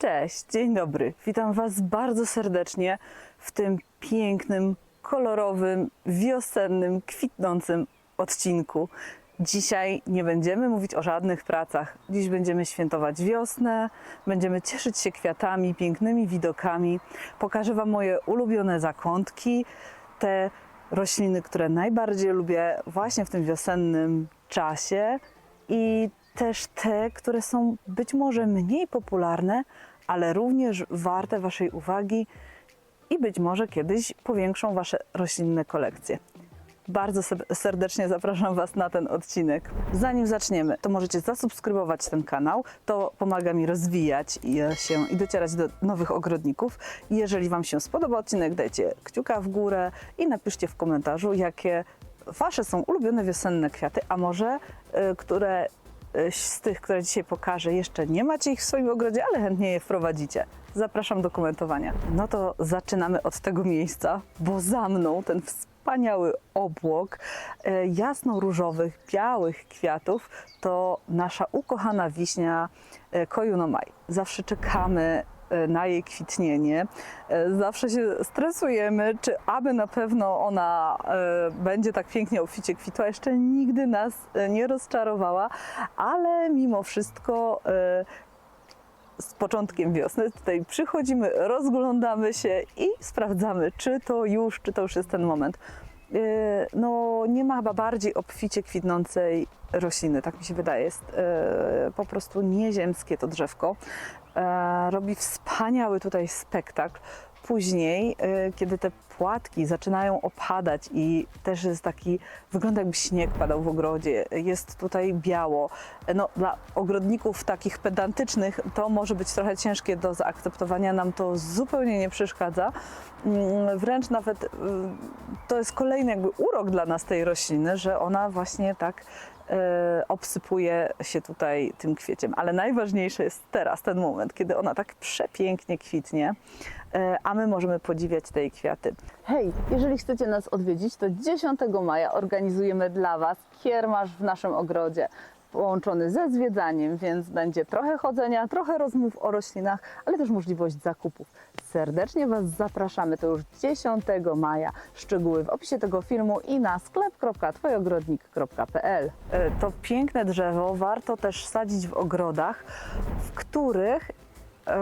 Cześć, dzień dobry. Witam Was bardzo serdecznie w tym pięknym, kolorowym, wiosennym, kwitnącym odcinku. Dzisiaj nie będziemy mówić o żadnych pracach. Dziś będziemy świętować wiosnę, będziemy cieszyć się kwiatami, pięknymi widokami. Pokażę Wam moje ulubione zakątki, te rośliny, które najbardziej lubię właśnie w tym wiosennym czasie i też te, które są być może mniej popularne, ale również warte Waszej uwagi i być może kiedyś powiększą Wasze roślinne kolekcje. Bardzo se- serdecznie zapraszam Was na ten odcinek. Zanim zaczniemy, to możecie zasubskrybować ten kanał. To pomaga mi rozwijać e, się i docierać do nowych ogrodników. Jeżeli Wam się spodoba odcinek, dajcie kciuka w górę i napiszcie w komentarzu, jakie Wasze są ulubione wiosenne kwiaty, a może y, które z tych, które dzisiaj pokażę, jeszcze nie macie ich w swoim ogrodzie, ale chętnie je wprowadzicie. Zapraszam do komentowania. No to zaczynamy od tego miejsca, bo za mną ten wspaniały obłok e, jasno-różowych, białych kwiatów to nasza ukochana wiśnia e, Kojunomaj. Zawsze czekamy na jej kwitnienie. E, Zawsze się stresujemy, czy aby na pewno ona e, będzie tak pięknie obficie kwitła. Jeszcze nigdy nas e, nie rozczarowała, ale mimo wszystko e, z początkiem wiosny tutaj przychodzimy, rozglądamy się i sprawdzamy, czy to już, czy to już jest ten moment. Yy, No, nie ma chyba bardziej obficie kwitnącej rośliny, tak mi się wydaje. Jest yy, po prostu nieziemskie to drzewko. Yy, Robi wspaniały tutaj spektakl. Później, yy, kiedy te płatki zaczynają opadać i też jest taki, wygląda jakby śnieg padał w ogrodzie, jest tutaj biało. No, dla ogrodników takich pedantycznych to może być trochę ciężkie do zaakceptowania, nam to zupełnie nie przeszkadza. Mm, Wręcz nawet y, to jest kolejny jakby urok dla nas tej rośliny, że ona właśnie tak e, obsypuje się tutaj tym kwieciem. Ale najważniejsze jest teraz ten moment, kiedy ona tak przepięknie kwitnie, a my możemy podziwiać tej kwiaty. Hej, jeżeli chcecie nas odwiedzić, to 10 maja organizujemy dla Was kiermasz w naszym ogrodzie. Połączony ze zwiedzaniem, więc będzie trochę chodzenia, trochę rozmów o roślinach, ale też możliwość zakupów. Serdecznie Was zapraszamy, to już 10 maja. Szczegóły w opisie tego filmu i na sklep.twojogrodnik.pl. E, To piękne drzewo warto też sadzić w ogrodach, w których e,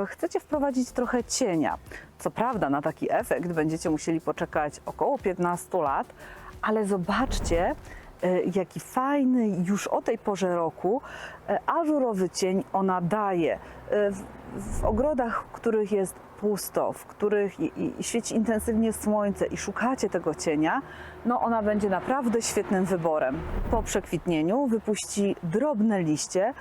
chcecie wprowadzić trochę cienia. Co prawda, na taki efekt będziecie musieli poczekać około 15 lat, ale zobaczcie, e, jaki fajny już o tej porze roku e, ażurowy cień ona daje. E, W, w ogrodach, w których jest pusto, w których i, i świeci intensywnie słońce i szukacie tego cienia, no ona będzie naprawdę świetnym wyborem. Po przekwitnieniu wypuści drobne liście, e,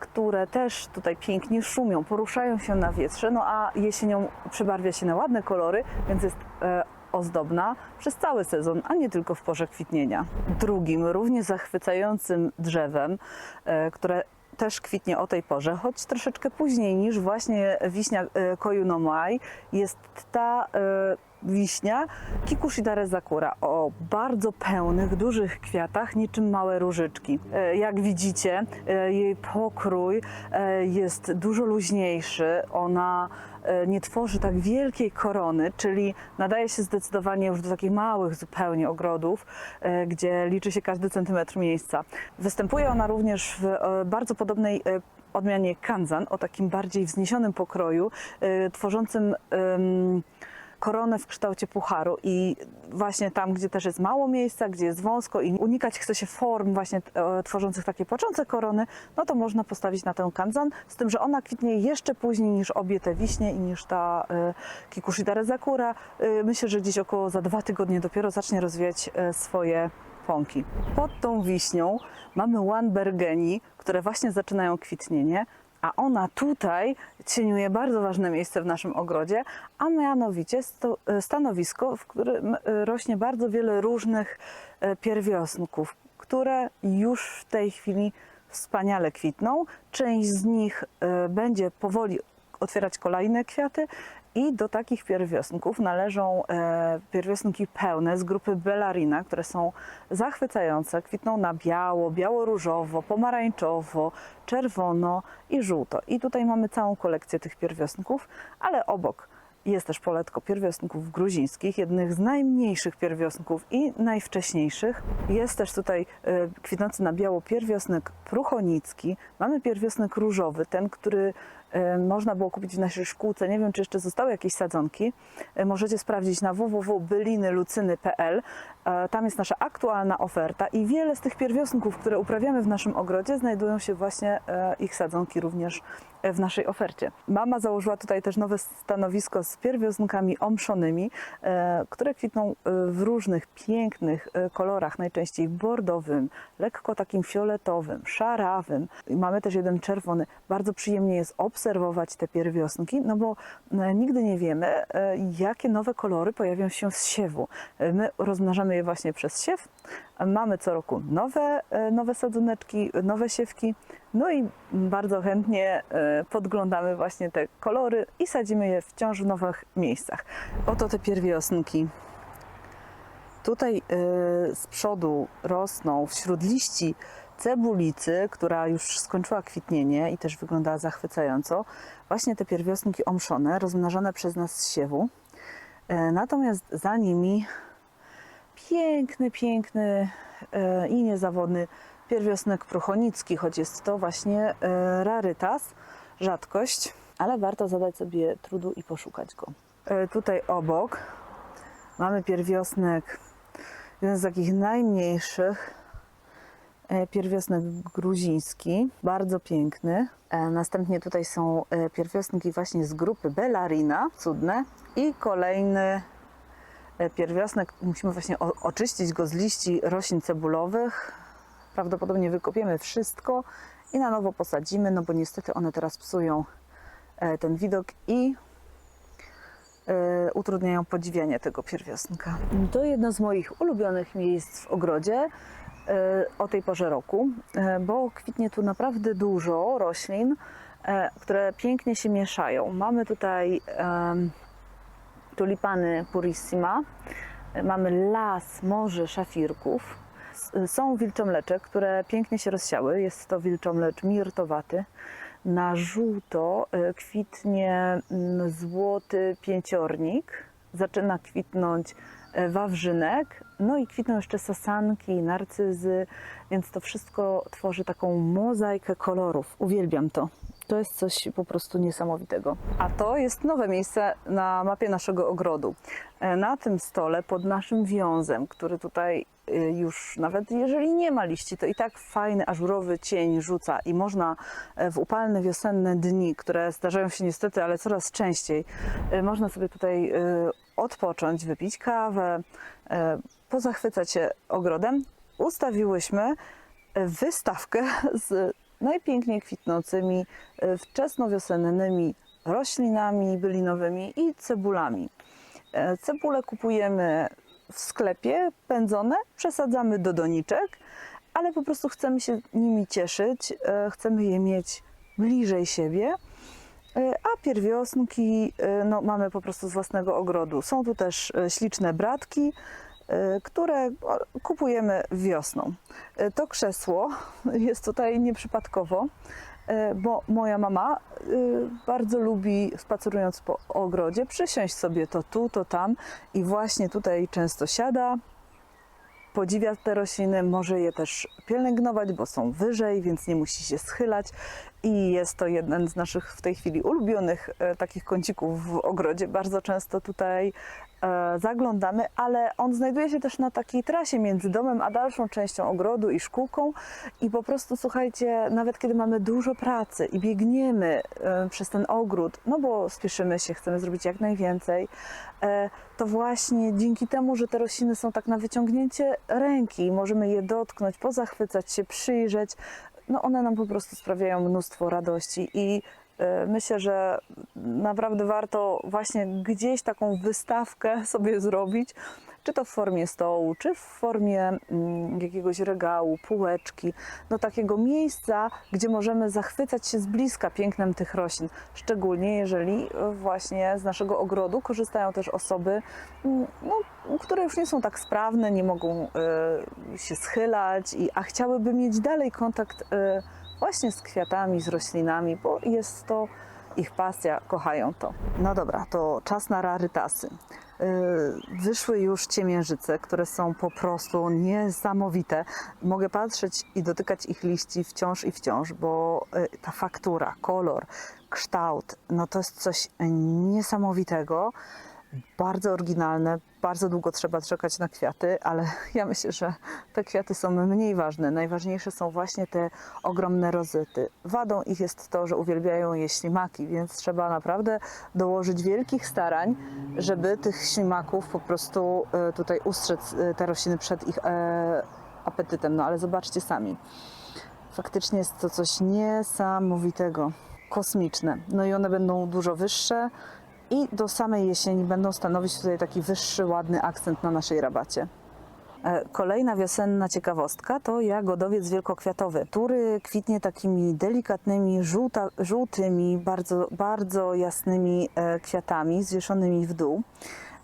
które też tutaj pięknie szumią, poruszają się na wietrze, no a jesienią przebarwia się na ładne kolory, więc jest e, ozdobna przez cały sezon, a nie tylko w porze kwitnienia. Drugim, równie zachwycającym drzewem, e, które też kwitnie o tej porze, choć troszeczkę później niż właśnie wiśnia e, Koju no Mai, jest ta wiśnia Kikushidare Zakura o bardzo pełnych, dużych kwiatach, niczym małe różyczki. E, Jak widzicie, e, jej pokrój e, jest dużo luźniejszy. Ona nie tworzy tak wielkiej korony, czyli nadaje się zdecydowanie już do takich małych zupełnie ogrodów, gdzie liczy się każdy centymetr miejsca. Występuje ona również w bardzo podobnej odmianie kanzan, o takim bardziej wzniesionym pokroju, tworzącym koronę w kształcie pucharu i właśnie tam, gdzie też jest mało miejsca, gdzie jest wąsko i unikać chce się form właśnie e, tworzących takie płaczące korony, no to można postawić na tę kanzan, z tym, że ona kwitnie jeszcze później niż obie te wiśnie i niż ta e, Kikushidare Zakura. E, myślę, że gdzieś około za dwa tygodnie dopiero zacznie rozwijać swoje pąki. Pod tą wiśnią mamy One Bergeni, które właśnie zaczynają kwitnienie, a ona tutaj cieniuje bardzo ważne miejsce w naszym ogrodzie, a mianowicie e, stanowisko, w którym e, rośnie bardzo wiele różnych e, pierwiosnków, które już w tej chwili wspaniale kwitną. Część z nich będzie powoli otwierać kolejne kwiaty. I do takich pierwiosnków należą e, pierwiosnki pełne z grupy Bellarina, które są zachwycające. Kwitną na biało, biało-różowo, pomarańczowo, czerwono i żółto. I tutaj mamy całą kolekcję tych pierwiosnków, ale obok jest też poletko pierwiosnków gruzińskich, jednych z najmniejszych pierwiosnków i najwcześniejszych. Jest też tutaj e, kwitnący na biało pierwiosnek pruchonicki. Mamy pierwiosnek różowy, ten, który można było kupić w naszej szkółce. Nie wiem, czy jeszcze zostały jakieś sadzonki. E, Możecie sprawdzić na www.bylinylucyny.pl. E, Tam jest nasza aktualna oferta i wiele z tych pierwiosnków, które uprawiamy w naszym ogrodzie, znajdują się właśnie ich sadzonki również w naszej ofercie. Mama założyła tutaj też nowe stanowisko z pierwiosnkami omszonymi, które kwitną w różnych pięknych kolorach, najczęściej bordowym, lekko takim fioletowym, szarawym. Mamy też jeden czerwony. Bardzo przyjemnie jest obserwować te pierwiosnki, no bo e, nigdy nie wiemy, e, jakie nowe kolory pojawią się z siewu. E, My rozmnażamy je właśnie przez siew. Mamy co roku nowe, nowe sadzoneczki, nowe siewki. No i bardzo chętnie podglądamy właśnie te kolory i sadzimy je wciąż w nowych miejscach. Oto te pierwiosnki. Tutaj z przodu rosną wśród liści cebulicy, która już skończyła kwitnienie i też wyglądała zachwycająco. Właśnie te pierwiosnki omszone, rozmnażane przez nas z siewu. E, Natomiast za nimi piękny, piękny e, i niezawodny pierwiosnek pruchonicki, choć jest to właśnie e, rarytas, rzadkość, ale warto zadać sobie trudu i poszukać go. Tutaj obok mamy pierwiosnek, jeden z takich najmniejszych, pierwiosnek gruziński, bardzo piękny. E, Następnie tutaj są e, pierwiosnki właśnie z grupy Bellarina, cudne. I kolejny e, pierwiosnek, musimy właśnie oczyścić go z liści roślin cebulowych. Prawdopodobnie wykopiemy wszystko i na nowo posadzimy, no bo niestety one teraz psują e, ten widok i e, utrudniają podziwianie tego pierwiosnka. To jedno z moich ulubionych miejsc w ogrodzie e, o tej porze roku, e, bo kwitnie tu naprawdę dużo roślin, e, które pięknie się mieszają. Mamy tutaj tulipany purissima, e, mamy las, morze szafirków. Są wilczomlecze, które pięknie się rozsiały. Jest to wilczomlecz mirtowaty. Na żółto kwitnie złoty pięciornik. Zaczyna kwitnąć wawrzynek. No i kwitną jeszcze sasanki, narcyzy, więc to wszystko tworzy taką mozaikę kolorów. Uwielbiam to. To jest coś po prostu niesamowitego. A to jest nowe miejsce na mapie naszego ogrodu. E, Na tym stole pod naszym wiązem, który tutaj y, już nawet jeżeli nie ma liści, to i tak fajny ażurowy cień rzuca i można e, w upalne wiosenne dni, które zdarzają się niestety, ale coraz częściej, e, można sobie tutaj e, odpocząć, wypić kawę, e, pozachwycać się ogrodem. Ustawiłyśmy e, wystawkę z najpiękniej kwitnącymi e, wczesnowiosennymi roślinami bylinowymi i cebulami. E, Cebule kupujemy w sklepie pędzone, przesadzamy do doniczek, ale po prostu chcemy się nimi cieszyć, chcemy je mieć bliżej siebie. A pierwiosnki no, mamy po prostu z własnego ogrodu. Są tu też śliczne bratki, które o, kupujemy wiosną. E, To krzesło jest tutaj nieprzypadkowo, e, bo moja mama e, bardzo lubi spacerując po ogrodzie przysiąść sobie to tu, to tam i właśnie tutaj często siada, podziwia te rośliny, może je też pielęgnować, bo są wyżej, więc nie musi się schylać. I jest to jeden z naszych w tej chwili ulubionych e, takich kącików w ogrodzie. Bardzo często tutaj e, zaglądamy, ale on znajduje się też na takiej trasie między domem a dalszą częścią ogrodu i szkółką. I po prostu słuchajcie, nawet kiedy mamy dużo pracy i biegniemy e, przez ten ogród, no bo spieszymy się, chcemy zrobić jak najwięcej, e, to właśnie dzięki temu, że te rośliny są tak na wyciągnięcie ręki, możemy je dotknąć, pozachwycać się, przyjrzeć, no one nam po prostu sprawiają mnóstwo radości i E, Myślę, że naprawdę warto właśnie gdzieś taką wystawkę sobie zrobić, czy to w formie stołu, czy w formie mm, jakiegoś regału, półeczki, no takiego miejsca, gdzie możemy zachwycać się z bliska pięknem tych roślin, szczególnie jeżeli właśnie z naszego ogrodu korzystają też osoby, mm, no, które już nie są tak sprawne, nie mogą e, się schylać, i, a chciałyby mieć dalej kontakt e, właśnie z kwiatami, z roślinami, bo jest to ich pasja, kochają to. No dobra, to czas na rarytasy. Yy, Wyszły już ciemiężyce, które są po prostu niesamowite. Mogę patrzeć i dotykać ich liści wciąż i wciąż, bo yy, ta faktura, kolor, kształt, no to jest coś niesamowitego. Bardzo oryginalne, bardzo długo trzeba czekać na kwiaty, ale ja myślę, że te kwiaty są mniej ważne. Najważniejsze są właśnie te ogromne rozyty. Wadą ich jest to, że uwielbiają je ślimaki, więc trzeba naprawdę dołożyć wielkich starań, żeby tych ślimaków po prostu e, tutaj ustrzec e, te rośliny przed ich e, apetytem. No ale zobaczcie sami. Faktycznie jest to coś niesamowitego, kosmiczne. No i one będą dużo wyższe i do samej jesieni będą stanowić tutaj taki wyższy, ładny akcent na naszej rabacie. E, Kolejna wiosenna ciekawostka to jagodowiec wielkokwiatowy, który kwitnie takimi delikatnymi, żółta, żółtymi, bardzo, bardzo jasnymi e, kwiatami zwieszonymi w dół.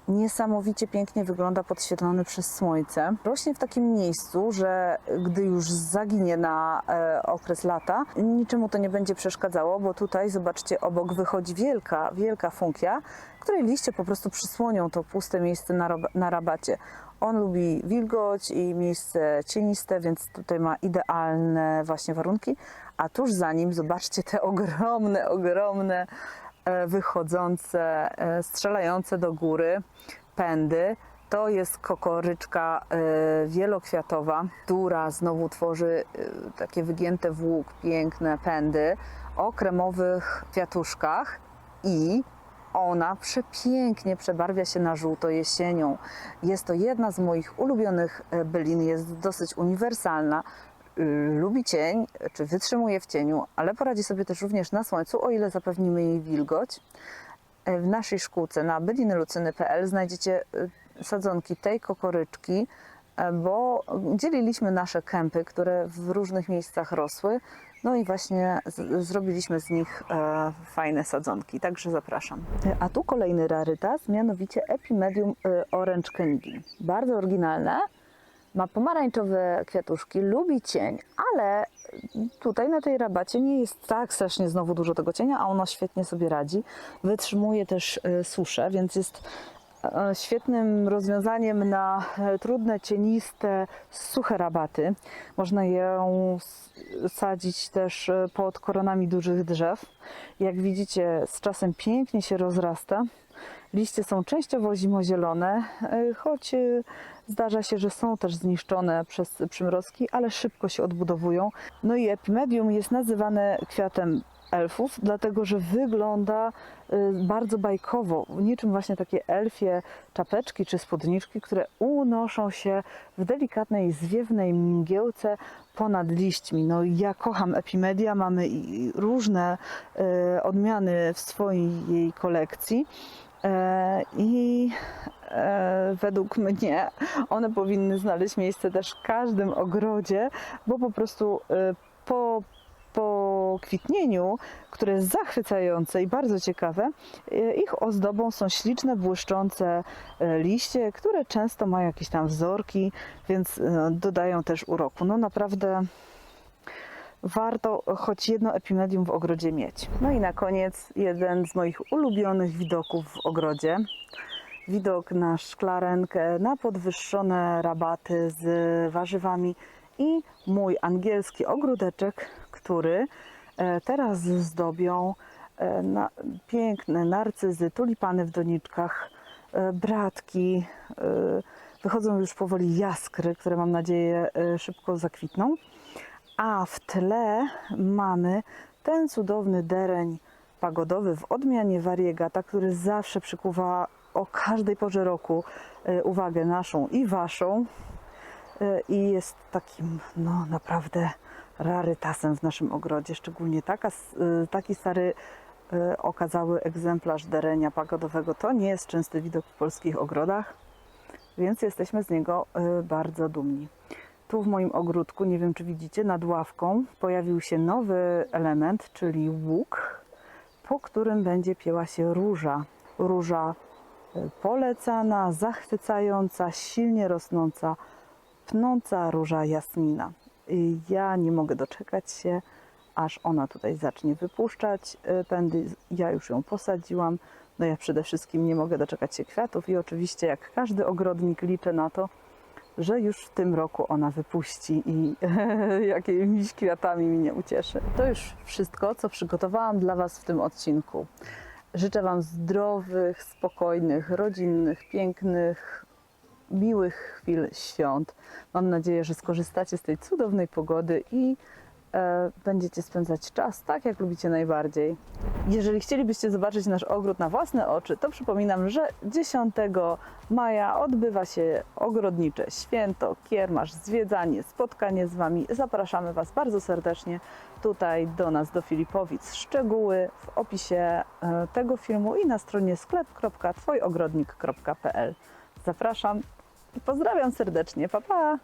Niesamowicie pięknie wygląda podświetlony przez słońce. Rośnie w takim miejscu, że gdy już zaginie na e, okres lata, niczemu to nie będzie przeszkadzało, bo tutaj zobaczcie, obok wychodzi wielka, wielka funkia, której liście po prostu przysłonią to puste miejsce na, na rabacie. On lubi wilgoć i miejsce cieniste, więc tutaj ma idealne właśnie warunki. A tuż za nim zobaczcie te ogromne, ogromne, wychodzące, e, strzelające do góry pędy. To jest kokoryczka e, wielokwiatowa, która znowu tworzy e, takie wygięte w łuk, piękne pędy o kremowych kwiatuszkach i ona przepięknie przebarwia się na żółto jesienią. Jest to jedna z moich ulubionych e, bylin, jest dosyć uniwersalna. Y, Lubi cień, czy wytrzymuje w cieniu, ale poradzi sobie też również na słońcu, o ile zapewnimy jej wilgoć. E, W naszej szkółce na bylinylucyny.pl znajdziecie y, sadzonki tej kokoryczki, e, bo dzieliliśmy nasze kępy, które w różnych miejscach rosły. No i właśnie z, zrobiliśmy z nich e, fajne sadzonki, także zapraszam. E, A tu kolejny rarytas, mianowicie Epimedium e, Orange Candy. Bardzo oryginalne, ma pomarańczowe kwiatuszki, lubi cień, ale tutaj na tej rabacie nie jest tak strasznie znowu dużo tego cienia, a ono świetnie sobie radzi. Wytrzymuje też e, suszę, więc jest e, świetnym rozwiązaniem na e, trudne, cieniste, suche rabaty. Można ją sadzić też pod koronami dużych drzew. Jak widzicie, z czasem pięknie się rozrasta. Liście są częściowo zimozielone, e, choć e, zdarza się, że są też zniszczone przez przymrozki, ale szybko się odbudowują. No i epimedium jest nazywane kwiatem elfów, dlatego że wygląda y, bardzo bajkowo, niczym właśnie takie elfie czapeczki czy spódniczki, które unoszą się w delikatnej, zwiewnej mgiełce ponad liśćmi. No ja kocham epimedia, mamy różne odmiany w swojej kolekcji. E, I e, według mnie one powinny znaleźć miejsce też w każdym ogrodzie, bo po prostu e, po, po kwitnieniu, które jest zachwycające i bardzo ciekawe, ich ozdobą są śliczne, błyszczące liście, które często mają jakieś tam wzorki, więc dodają też uroku. No naprawdę warto choć jedno epimedium w ogrodzie mieć. No i na koniec jeden z moich ulubionych widoków w ogrodzie. Widok na szklarenkę, na podwyższone rabaty z warzywami i mój angielski ogródeczek, który e, teraz zdobią e, na, piękne narcyzy, tulipany w doniczkach, e, bratki. Wychodzą już powoli jaskry, które mam nadzieję szybko zakwitną. A w tle mamy ten cudowny dereń pagodowy w odmianie wariegata, który zawsze przykuwa o każdej porze roku e, uwagę naszą i waszą. E, I jest takim, no naprawdę rarytasem w naszym ogrodzie. Szczególnie taka, e, taki stary okazały egzemplarz derenia pagodowego. To nie jest częsty widok w polskich ogrodach, więc jesteśmy z niego bardzo dumni. Tu w moim ogródku, nie wiem czy widzicie, nad ławką pojawił się nowy element, czyli łuk, po którym będzie pięła się róża. Róża e, polecana, zachwycająca, silnie rosnąca, pnąca róża jasmina. I Ja nie mogę doczekać się, aż ona tutaj zacznie wypuszczać e, pędy. Ja już ją posadziłam. No ja przede wszystkim nie mogę doczekać się kwiatów i oczywiście jak każdy ogrodnik liczę na to, że już w tym roku ona wypuści i jakimiś kwiatami mnie ucieszy. To już wszystko, co przygotowałam dla Was w tym odcinku. Życzę Wam zdrowych, spokojnych, rodzinnych, pięknych, miłych chwil świąt. Mam nadzieję, że skorzystacie z tej cudownej pogody i będziecie spędzać czas tak, jak lubicie najbardziej. Jeżeli chcielibyście zobaczyć nasz ogród na własne oczy, to przypominam, że 10 maja odbywa się ogrodnicze święto, kiermasz, zwiedzanie, spotkanie z Wami. Zapraszamy Was bardzo serdecznie tutaj do nas, do Filipowic. Szczegóły w opisie e, tego filmu i na stronie sklep.twojogrodnik.pl. Zapraszam i pozdrawiam serdecznie. Pa, pa!